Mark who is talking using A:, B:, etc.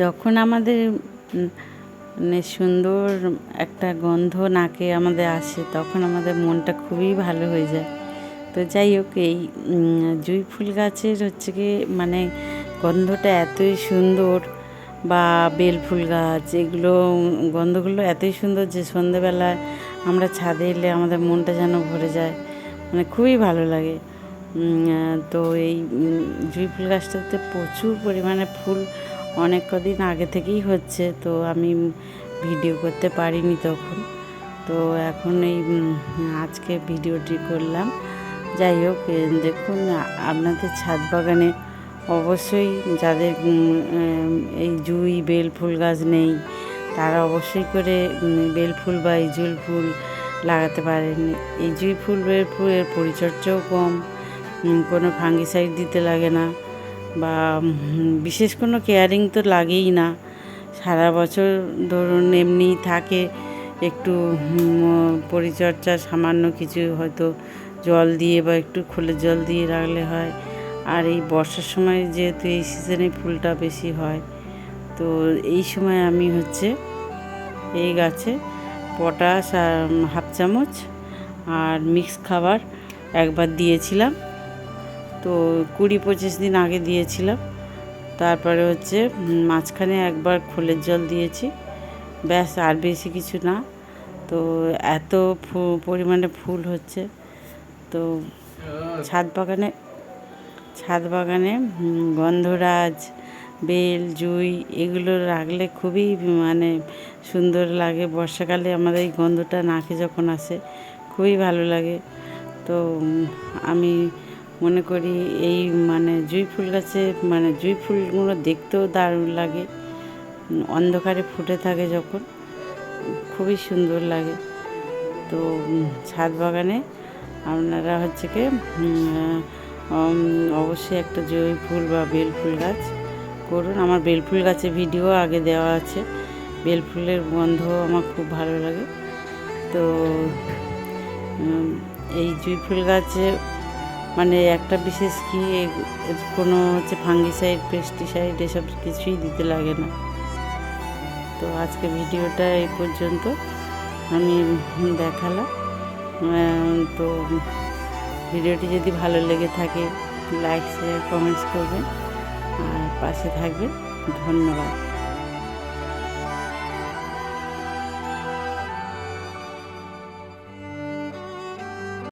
A: যখন আমাদের মানে সুন্দর একটা গন্ধ নাকে আমাদের আসে, তখন আমাদের মনটা খুবই ভালো হয়ে যায়। তো যাই হোক, এই জুঁই ফুল গাছের হচ্ছে কি মানে গন্ধটা এতই সুন্দর বা বেল ফুল গাছ, এগুলো, গন্ধগুলো এতই সুন্দর যে সন্ধেবেলায় আমরা ছাদে এলে আমাদের মনটা যেন ভরে যায়। মানে খুবই ভালো লাগে। তো এই জুঁই ফুল গাছটাতে প্রচুর পরিমাণে ফুল অনেক কদিন আগে থেকেই হচ্ছে, তো আমি ভিডিও করতে পারিনি তখন। তো এখন এই আজকে ভিডিওটি করলাম। যাই হোক দেখুন আপনাদের ছাদ বাগানে অবশ্যই যাদের এই জুঁই, বেল ফুল গাছ নেই, তারা অবশ্যই করে বেল ফুল বা এই জুঁই ফুল লাগাতে পারেন। এই জুঁই ফুল, বেল ফুলের পরিচর্যাও কম কোনো ফাঙ্গিসাইড দিতে লাগে না। বা বিশেষ কোনো কেয়ারিং তো লাগেই না। সারা বছর ধরুন এমনি থাকে, একটু পরিচর্যা সামান্য কিছু হয়তো জল দিয়ে বা একটু খোলের জল দিয়ে রাখলে হয়। আর এই বর্ষার সময় যেহেতু এই সিজনে ফুলটা বেশি হয়, তো এই সময় আমি হচ্ছে এই গাছে পটাশ আর হাফ চামচ আর মিক্স খাবার একবার দিয়েছিলাম। তো কুড়ি পঁচিশ দিন আগে দিয়েছিলাম। তারপরে হচ্ছে মাঝখানে একবার খোলের জল দিয়েছি। ব্যাস, আর বেশি কিছু না। তো এত পরিমাণে ফুল হচ্ছে। তো ছাদ বাগানে ছাদ বাগানে গন্ধরাজ, বেল, জুই এগুলো রাখলে খুবই মানে সুন্দর লাগে। বর্ষাকালে আমাদের এই গন্ধটা নাকে যখন আসে, খুবই ভালো লাগে। তো আমি মনে করি এই মানে জুঁই ফুল গাছে মানে জুঁই ফুলগুলো দেখতেও দারুণ লাগে। অন্ধকারে ফুটে থাকে যখন, খুবই সুন্দর লাগে। তো ছাদ বাগানে আপনারা হচ্ছে কি অবশ্যই একটা জুঁই ফুল বা বেল ফুল গাছ করুন। আমার বেল ফুল গাছে ভিডিও আগে দেওয়া আছে। বেল ফুলের গন্ধ আমার খুব ভালো লাগে। তো এই জুঁই ফুল গাছে মানে একটা বিশেষ কি, কোনো হচ্ছে ফাঙ্গিসাইড, পেস্টিসাইড এসব কিছুই দিতে লাগে না। তো আজকে ভিডিওটা এই পর্যন্ত। আমি দেখালাম। তো ভিডিওটি যদি ভালো লেগে থাকে লাইক শেয়ার কমেন্টস করবেন। আর পাশে থাকবেন। ধন্যবাদ।